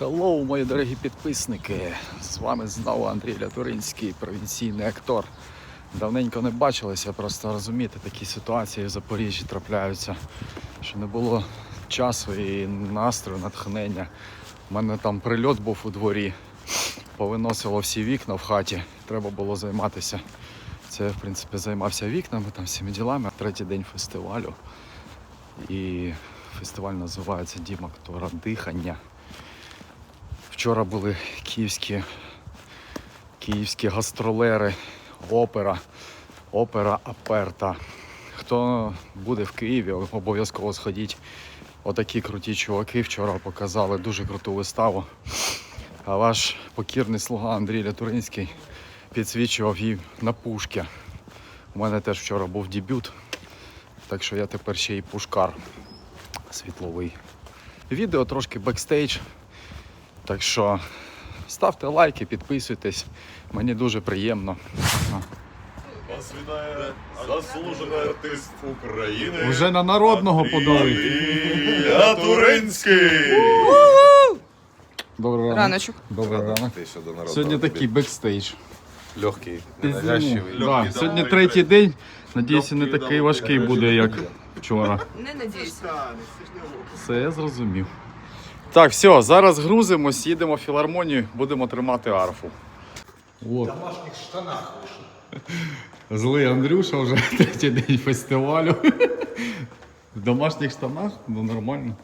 Хеллоу, мої дорогі підписники! З вами знову Андрій Лятуринський, провінційний актор. Давненько не бачилися, просто розумієте, такі ситуації в Запоріжжі трапляються, що не було часу і настрою, натхнення. У мене там прильот був у дворі, повиносило всі вікна в хаті. Треба було займатися. Це я, в принципі, займався вікнами, там всіми ділами. Третій день фестивалю. І фестиваль називається Дім актора дихання. Вчора були київські, київські гастролери, опера, опера Аперта. Хто буде в Києві, обов'язково сходіть. Отакі круті чуваки вчора показали дуже круту виставу. А ваш покірний слуга Андрій Лятуринський підсвічував їй на пушки. У мене теж вчора був дебют, так що я тепер ще й пушкар світловий. Відео трошки бекстейдж. Так що ставте лайки, підписуйтесь. Мені дуже приємно. Вас вітає заслужений артист України. Уже на народного подали. Ілля Туринський. Добрий ранок. Раночок. Добрий ранок. Ти що до народу Сьогодні такий бекстейдж. легкий, ненавязчивий. Да, сьогодні третій день. Надіюся, не такий важкий буде, як вчора. Не надійся. Все, я зрозумів. Так, все, зараз грузимось, їдемо в філармонію, будемо тримати арфу. В домашніх штанах вийшов. Злий Андрюша вже третій день фестивалю. В домашніх штанах? Ну нормально.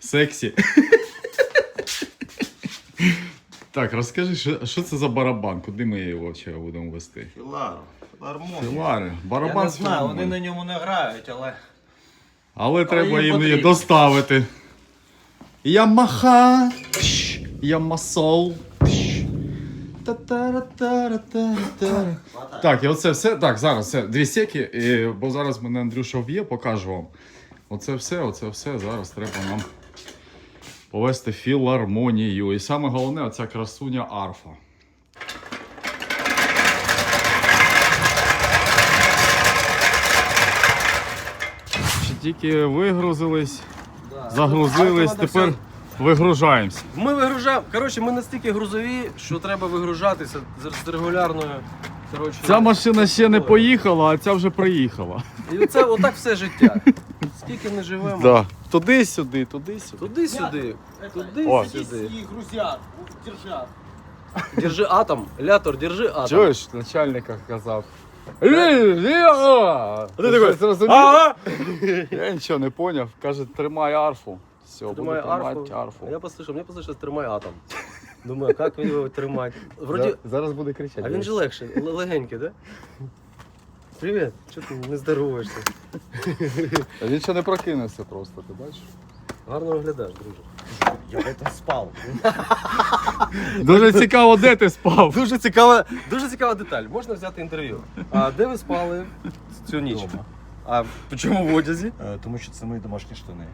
Сексі. Так, розкажи, що, що це за барабан? Куди ми його ще будемо вести? Філар, філармонія. Філари. Я Барабан не з знаю, вони на ньому не грають, але Але треба їм їм її доставити. Ямаха, Ямасол. Так, і оце все. Так, зараз все. Дві секи, і, бо зараз мене Андрюша вб'є, покажу вам. Оце все, оце все. Зараз треба нам повести філармонію. І саме головне, оця красуня арфа. Тільки вигрузились, загрузились, тепер вигружаємось. ми вигружаємо. Коротше, ми настільки грузові, що треба вигружатися з регулярною. Коротше, Ця машина ще не поїхала, а ця вже приїхала. І це отак все життя. Скільки не живемо. Да. Туди-сюди, туди-сюди. Туди-сюди. Туди-сюди. Держи атом. Лятор, держи атом. Чуєш, начальника казав. Я нічого не поняв. Каже, тримай арфу. Все, буду Тримай арфу. арфу. Я послухав, мені послухав, тримай атом. Думаю, як він його тримати? Вроді, За- Зараз буде кричати. а він же легший, л- легенький, да? Привіт, чого ти не здороваєшся? А Він ще не прокинувся просто, ти бачиш? Гарно виглядаєш, друже. Я это спав. Дуже цікаво, де ти спав. Дуже цікава, дуже цікава деталь. Можна взяти інтерв'ю. А де ви спали цю ніч? Дома. А чому в одязі? Е, Тому що це мої домашні штани.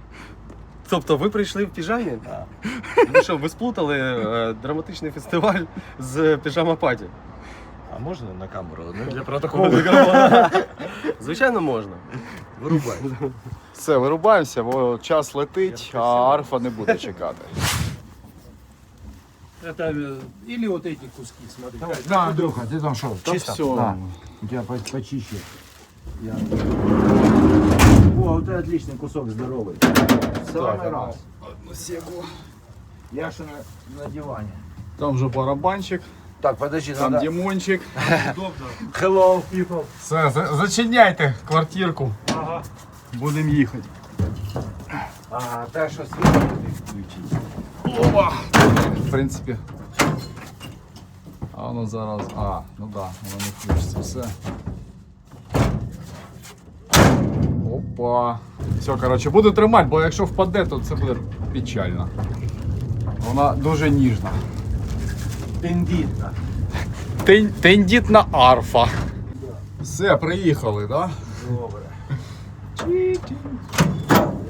Тобто ви прийшли в піжамі? Так. Ви що, ви сплутали е, драматичний фестиваль з піжама паті? А можна на камеру? Не для Протоколу. Звичайно, можна. Вирубай. Все, вирубаємося, бо час летить, а арфа не буде чекати. Это э, или вот эти куски, смотри. Да, Андрюха, ты там что? Чисто? все. Да. У тебя по- почище. Я... О, вот это отличный кусок здоровый. В самый раз. Я что на, на диване. Там вже барабанчик, Так, подожди, там надо... Дімончик. Hello, people. Все, за- зачиняйте квартирку. Будемо їхати. Ага, так что свет надо включить. Опа! В принципі. А воно зараз. А, ну да, воно не включиться. Все. Опа. Все, коротше, буду тримати, бо якщо впаде, то це буде печально. Вона дуже ніжна. Тендитно. Тен- Тендітна арфа. Все, приїхали, так? Добре.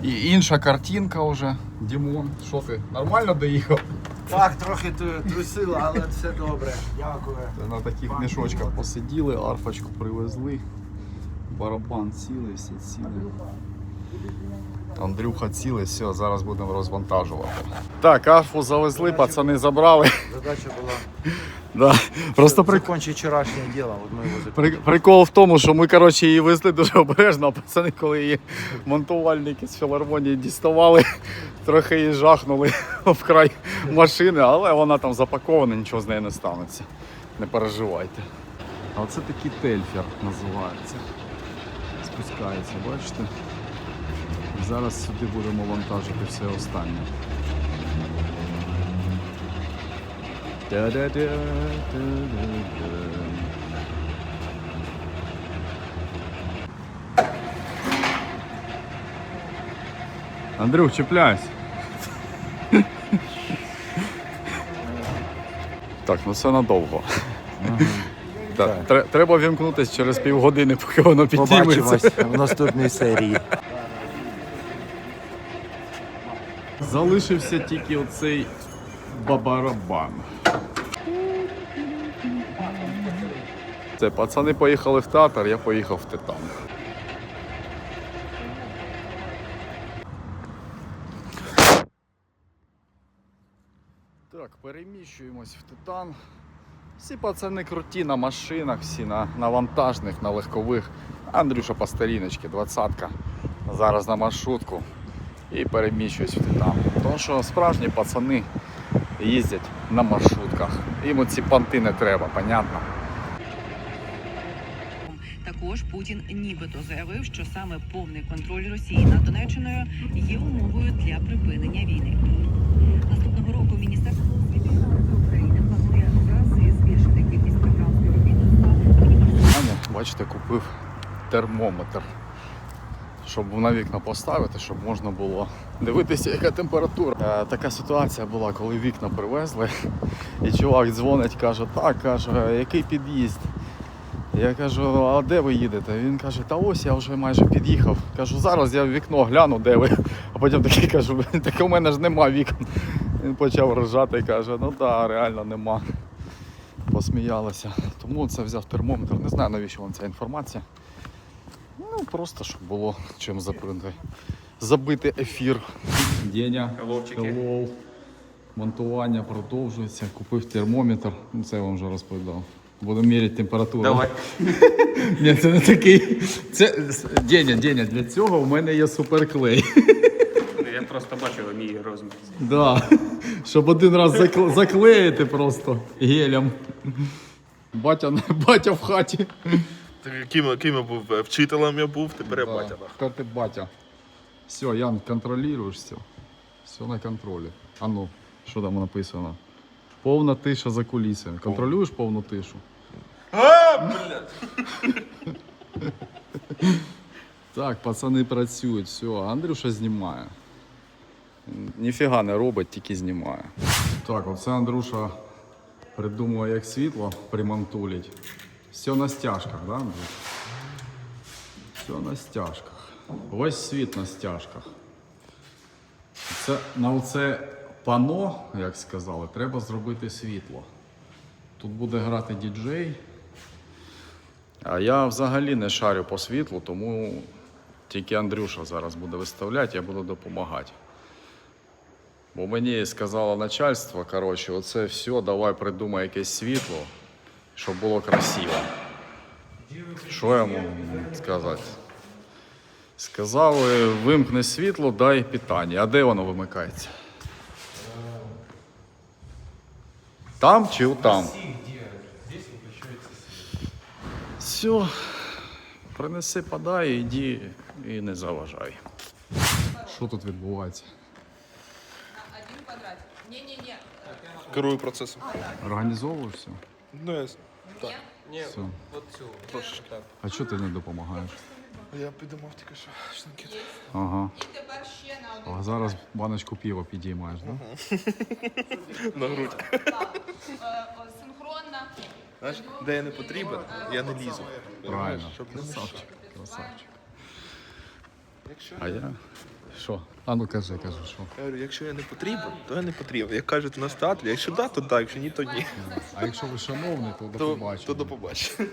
І інша картинка вже. Дімон, що ти? Нормально доїхав? Так, трохи ту- трусило, але все добре. Дякую. На таких мішочках посиділи, арфочку привезли. Барабан цілий, всі цілі. Андрюха цілий, все, зараз будемо розвантажувати. Так, арфу завезли, пацани забрали. Задача була Да. Просто при... закончить вчорашнє діло, от ми його при... прикол в тому, що ми коротше, її везли дуже обережно, а пацани, коли її монтувальники з філармонії діставали, трохи її жахнули в край машини, але вона там запакована, нічого з нею не станеться. Не переживайте. А оце такий тельфер називається. Спускається, бачите? Зараз сюди будемо вантажити все останнє. Андрюх, чіпляйся. Так, ну це надовго. Так, тре- треба вімкнутися через півгодини, поки воно підніметься. Побачимось в наступній серії. Залишився тільки оцей бабарабан. Це пацани поїхали в театр, я поїхав в Титан. Так, переміщуємось в Титан. Всі пацани круті на машинах, всі на, на вантажних, на легкових. Андрюша по старіночки, двадцятка. Зараз на маршрутку і переміщуюсь Титан. Тому що справжні пацани їздять на маршрутках. Їм ці понти не треба, понятно? Також Путін нібито заявив, що саме повний контроль Росії над Донеччиною є умовою для припинення війни. Наступного року Міністерство України планує рази збільшити кількість програм співробітництва. Бачите, купив термометр, щоб на вікна поставити, щоб можна було дивитися, яка температура. Е, така ситуація була, коли вікна привезли, і чувак дзвонить, каже, так, каже, який під'їзд? Я кажу, а де ви їдете? Він каже, та ось я вже майже під'їхав. Кажу, зараз я в вікно гляну, де ви. А потім такий кажу, так у мене ж нема вікон. Він почав ржати і каже, ну так, реально нема посміялися. Тому це взяв термометр. Не знаю навіщо вам ця інформація. Ну, просто щоб було чим запринти. Забити ефір. Деня. Hello. Монтування продовжується. Купив термометр. Ну, це я вам вже розповідав. Будемо міряти температуру. Давай. Ні, це не такий. Це Деня, Деня, для цього в мене є суперклей. Я просто бачив мій розмір. Да. Щоб один раз закл- заклеїти просто гелем. Батя, батя в хаті. Ким, ким я був? Е, Вчителем я був, тепер я Да. батя. Тепер ти батя. Все, Ян, контролюєш все. Все на контролі. А ну, що там написано? Повна тиша за кулісами. Контролюєш повну тишу? Так, пацани працюють, все, Андрюша знімає. Ніфіга не робить, тільки знімає. Так, оце Андрюша придумує, як світло примантулить. Все на стяжках, да, Андрюш? Все на стяжках. Ось світ на стяжках. Це, на оце пано, як сказали, треба зробити світло. Тут буде грати діджей. А я взагалі не шарю по світлу, тому тільки Андрюша зараз буде виставляти, я буду допомагати. Бо мені сказало начальство, коротше, оце все, давай придумай якесь світло, щоб було красиво. Що я можу сказати? Сказали, вимкни світло, дай питання. А де воно вимикається? Там чи там? Все. Принеси, подай, іди і не заважай. Що тут відбувається? Один падає. Ні-ні. Керую процесом. Організовуєш все? Ну, я, Все. А чого ти не допомагаєш? я підумав тільки що штанки. Ага. А зараз баночку пива підіймаєш, так? Да? На грудь. Синхронно. Знаєш, де я не потрібен, я не лізу. Правильно. Щоб не мішати. Красавчик. Красавчик. Якщо, А я? Що? А ну кажи, кажи, що. я говорю, якщо я не потрібен, то я не потрібен. Як кажуть у нас театрі, якщо да, то так, якщо ні, то ні. А якщо ви шановний, то до То, побачення. то до побачення.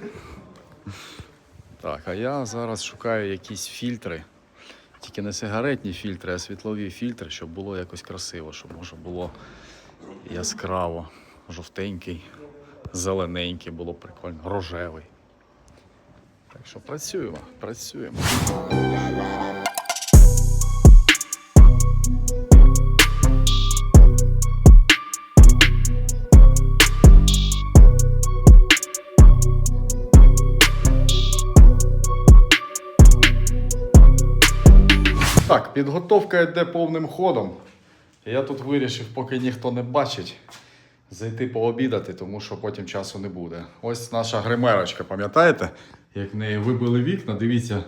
Так, а я зараз шукаю якісь фільтри, Тільки не сигаретні фільтри, а світлові фільтри, щоб було якось красиво, щоб може було яскраво, жовтенький, зелененький, було прикольно, рожевий. Так що працюємо, працюємо. Підготовка йде повним ходом. Я тут вирішив, поки ніхто не бачить, зайти пообідати, тому що потім часу не буде. Ось наша гримерочка, пам'ятаєте? Як в неї вибили вікна, дивіться,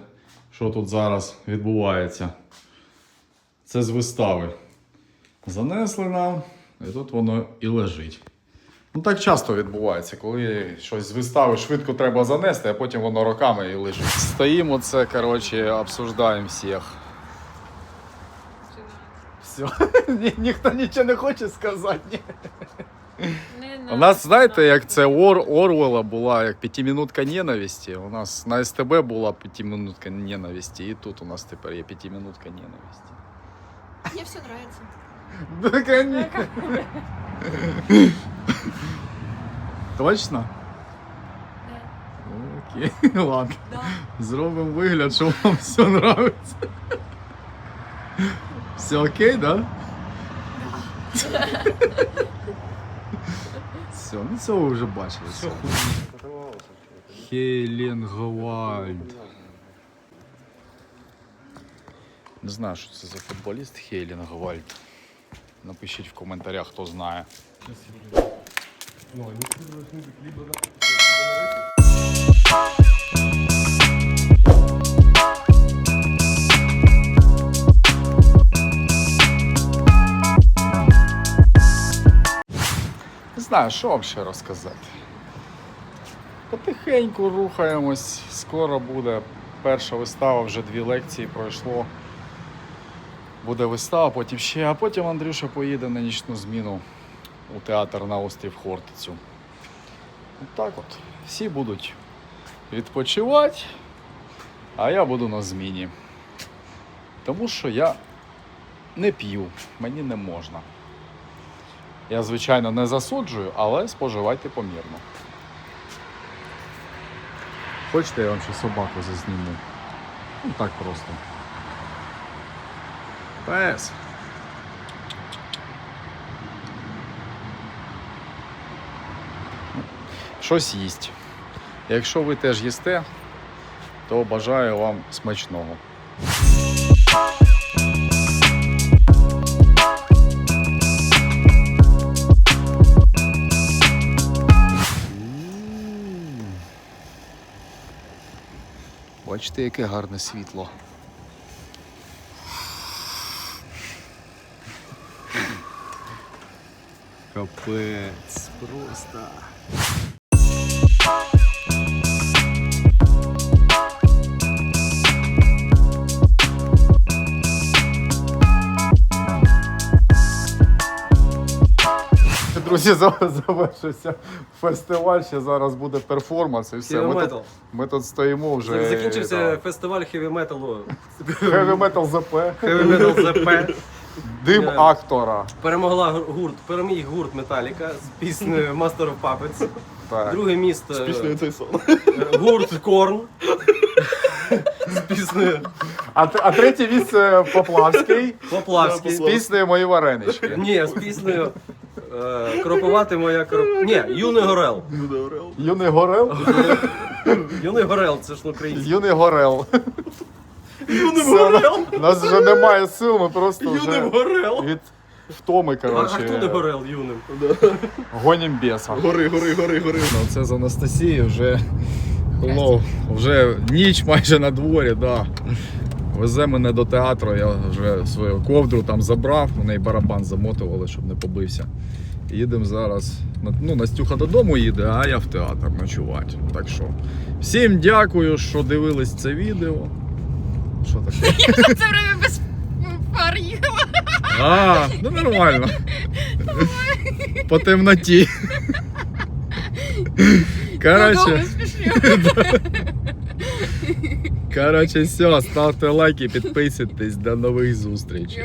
що тут зараз відбувається. Це з вистави. Занесли нам, і тут воно і лежить. Ну так часто відбувається, коли щось з вистави швидко треба занести, а потім воно роками і лежить. Стоїмо це, коротше, обсуждаємо всіх. Все. Ні, ніхто нічого не хоче сказати. Ні. У нас, знаєте, як це Ор, Орвела була як п'ятимінутка ненависті. У нас на СТБ була п'ятимінутка ненависті, і тут у нас тепер є п'ятимінутка ненависті. Мне все нравится. Да, конечно. Точно? Да. Окей, ладно. Да. Зробимо вигляд, що вам все нравиться. Все окей, да? Все, ну це ви вже бачили. Все. Хейленгвальд. Не знаю, що це за футболіст Хейлінгвальд. Напишіть в коментарях, хто знає. Не знаю, що вам ще розказати. Потихеньку рухаємось, скоро буде перша вистава, вже дві лекції пройшло. Буде вистава, потім ще, а потім Андрюша поїде на нічну зміну у театр на острів Хортицю. От так от. Всі будуть відпочивати, а я буду на зміні. Тому що я не п'ю, мені не можна. Я, звичайно, не засуджую, але споживайте помірно. Хочете, я вам ще собаку зазніму? Ну так просто. Пес. Щось їсть. Якщо ви теж їсте, то бажаю вам смачного. Бачите, яке гарне світло. Капець, просто. Друзі, завершився фестиваль. Ще зараз буде перформанс і все. Heavy Ми тут, ми тут стоїмо вже. Закінчився фестиваль хеві металу. Heavy Metal ЗП. Heavy Metal ZP. Дим Е. актора. Перемогла гур- гурт, переміг гурт Металіка з піснею Master of Puppets. Так. Друге місто Піснею цей сон. е, гурт Корн. Піснею А, т- а третє місце Поплавський Поплавський. з піснею Мої варенички. Ні, з піснею е, Кропувати моя кроп. Ні, Юний Горел. Юний Горел. Юний Горел, це ж український. Юний Горел. Юний Горел. У нас вже немає сил, ми просто Юний вже Горел. від втоми, А хто не коротше, горел юним? гонім беса. Гори, гори, гори, гори. Ну, це з Анастасії вже hello, вже ніч майже на дворі, да. Везе мене до театру, я вже свою ковдру там забрав, у неї барабан замотували, щоб не побився. Їдемо зараз. Ну, Настюха додому їде, а я в театр ночувати. Так що всім дякую, що дивились це відео. Що таке? Я Це время без фар їхала. А, ну нормально. По темноті. Коротше. Короче, все, ставте лайки, підписуйтесь, до нових зустрічей.